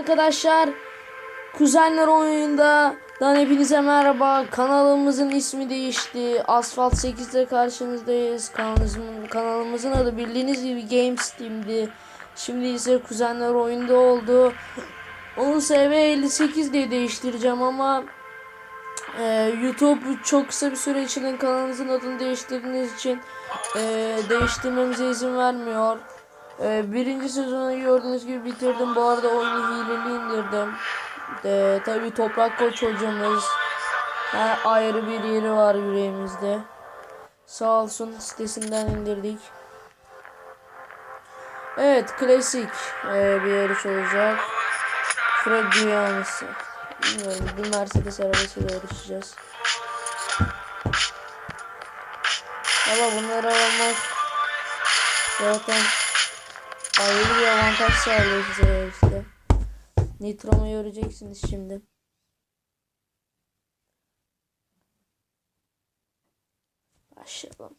Arkadaşlar Kuzenler oyunundan hepinize merhaba. Kanalımızın ismi değişti. Asfalt 8'de karşınızdayız. Kanalımızın, kanalımızın adı bildiğiniz gibi Games Team'di. Şimdi ise Kuzenler oyunda oldu. Onu SV58 diye değiştireceğim ama e, YouTube çok kısa bir süre içinde kanalımızın adını değiştirdiğiniz için e, değiştirmemize izin vermiyor. Ee, birinci sezonu gördüğünüz gibi bitirdim. Bu arada oyunu hileli indirdim. De, tabii Toprak Koç hocamız. Her ayrı bir yeri var yüreğimizde. Sağ olsun sitesinden indirdik. Evet klasik ee, bir yarış olacak. Fred Dünyanısı. Bilmiyorum bir Mercedes arabasıyla yarışacağız. Valla bunları almak zaten ayrı bir avantaj sağlıyor size işte. Nitro'mu göreceksiniz şimdi. Başlayalım.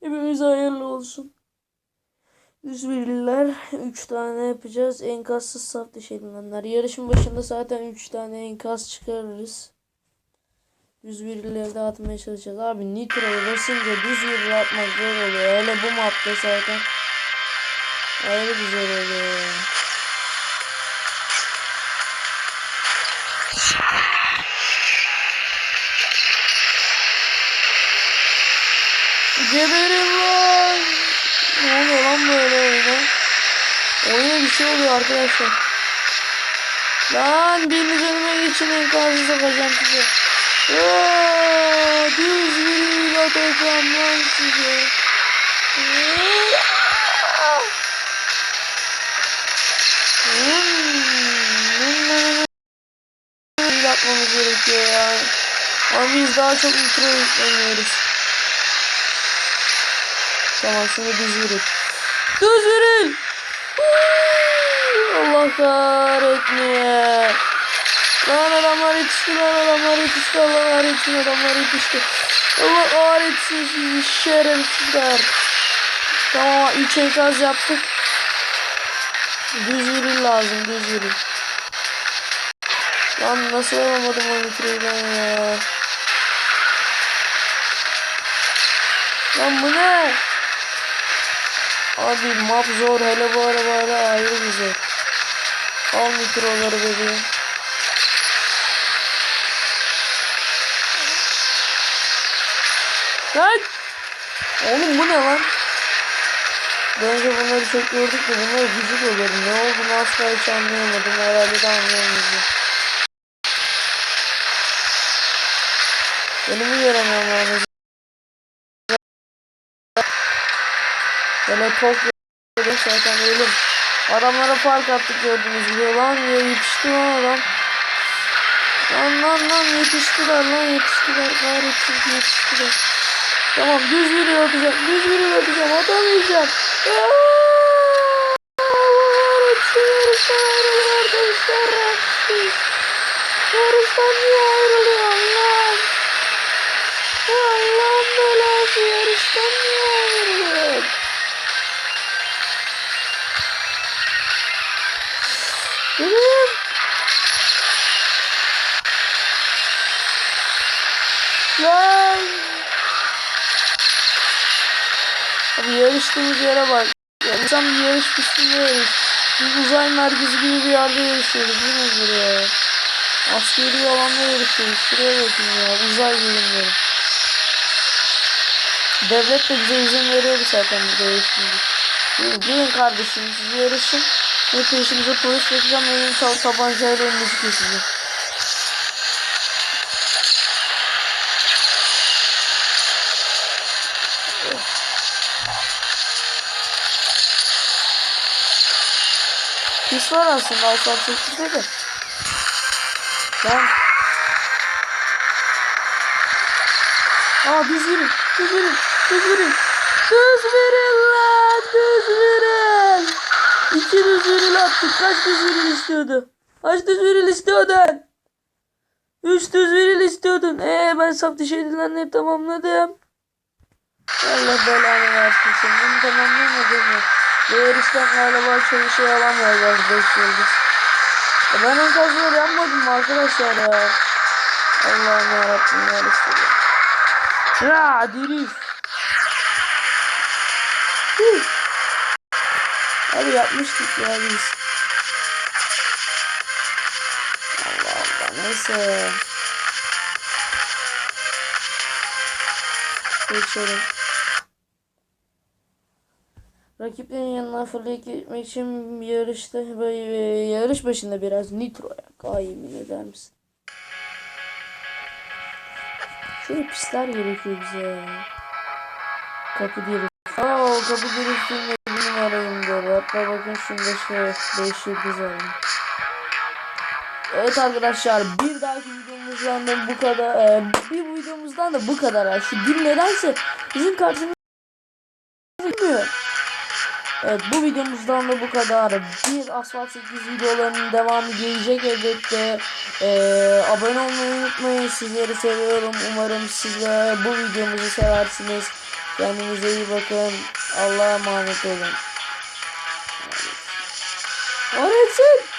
Hepimiz hayırlı olsun. 101'liler 3 tane yapacağız. Enkazsız saf dışı edilenler. Yarışın başında zaten 3 tane enkaz çıkarırız. 101'lileri de atmaya çalışacağız. Abi Nitro'yu basınca düz bir atmak zor oluyor. Hele bu mapta zaten. Ayrı güzel oluyor ya. Geberin lan. Ne oluyor lan böyle oyuna? Oyuna bir şey oluyor arkadaşlar. Lan biriniz önüme geçin enkazı sokacağım size. Aa, düz bir atacağım lan size. Aa! Yapmamız gerekiyor yani. Ama biz daha çok nitro yükleniyoruz. Tamam şimdi düz yürü. Düz yürü. Allah kahretmeye. Lan adamlar yetişti lan adamlar yetişti Allah kahretsin adamlar yetişti. Allah kahretsin sizi şerefsizler. Tamam 3 enkaz yaptık. Düz yürü lazım düz yürü. Lan nasıl alamadım o nitroyu ben ya. Lan bu ne? Abi map zor hele bu arabayla ayrı güzel. Al nitroları bebeğim. Lan! Oğlum bu ne lan? Daha önce bunları çok gördük de bunlar gıcık oluyor. Ne olduğunu asla hiç anlayamadım. Herhalde de anlayamayacağım. Önümü göremiyorum yani. Böyle top yedim zaten ölüm. Adamlara fark attık gördüğünüz gibi. Lan ya yetişti lan adam. Lan lan lan yetiştiler lan yetiştiler. Kahretsin yetiştiler. Tamam düz yürüyor atacağım. Düz yürüyor atacağım. Atamayacağım. Yarıştan niye ayrılıyor Benim. Lan. Abi yarıştığımız yere bak. Yani tam yarış pistinde Biz uzay merkezi gibi bir yerde yarışıyoruz. Bu nedir ya? Askeri alanda yarışıyoruz. Şuraya bakın ya. Uzay bölümleri. Devlet de bize izin veriyordu zaten burada yarışmamız. Gelin kardeşim siz yarışın. Ve peşimize polis bakacağım. Benim tal tabancayla önünüzü keseceğim. Pis var aslında asfalt çekilse de. Ben... Aa düz yürü, düz yürü, düz yürü. Düz verin lan, düz verin. Düz viril attık. Kaç düz viril istiyordu? Kaç düz viril istiyordun? Üç düz viril istiyordun. Ee ben saf dışı edilenleri tamamladım. Allah belanı versin seni. Bunu tamamlamadın mı? Bu yarıştan galiba çalışıyor alamıyoruz 5 yıldız. Ben enkazlar yapmadım mı arkadaşlar ya? Allah'ım yarabbim ya Resulallah. Ya diriz. Huh. Abi yapmıştık ya biz. Allah Allah neyse. Geçelim. Rakiplerin yanına fırlayıp gitmek için yarışta yarış başında biraz nitro yak. Ay yemin eder misin? Şöyle pisler gerekiyor bize. Kapı drift. Aa kapı drift'in bir numarayımdır. Hatta bakın şunda şey 5 yıldız aldım. Evet arkadaşlar bir dahaki videomuzdan da bu kadar e, bir videomuzdan da bu kadar. ya. Şu gün nedense bizim karşımızda. Evet bu videomuzdan da bu kadar. Bir Asfalt 8 videolarının devamı gelecek elbette. Ee, abone olmayı unutmayın. Sizleri seviyorum. Umarım siz de bu videomuzu seversiniz. Kendinize iyi bakın. Allah'a emanet olun. What is it?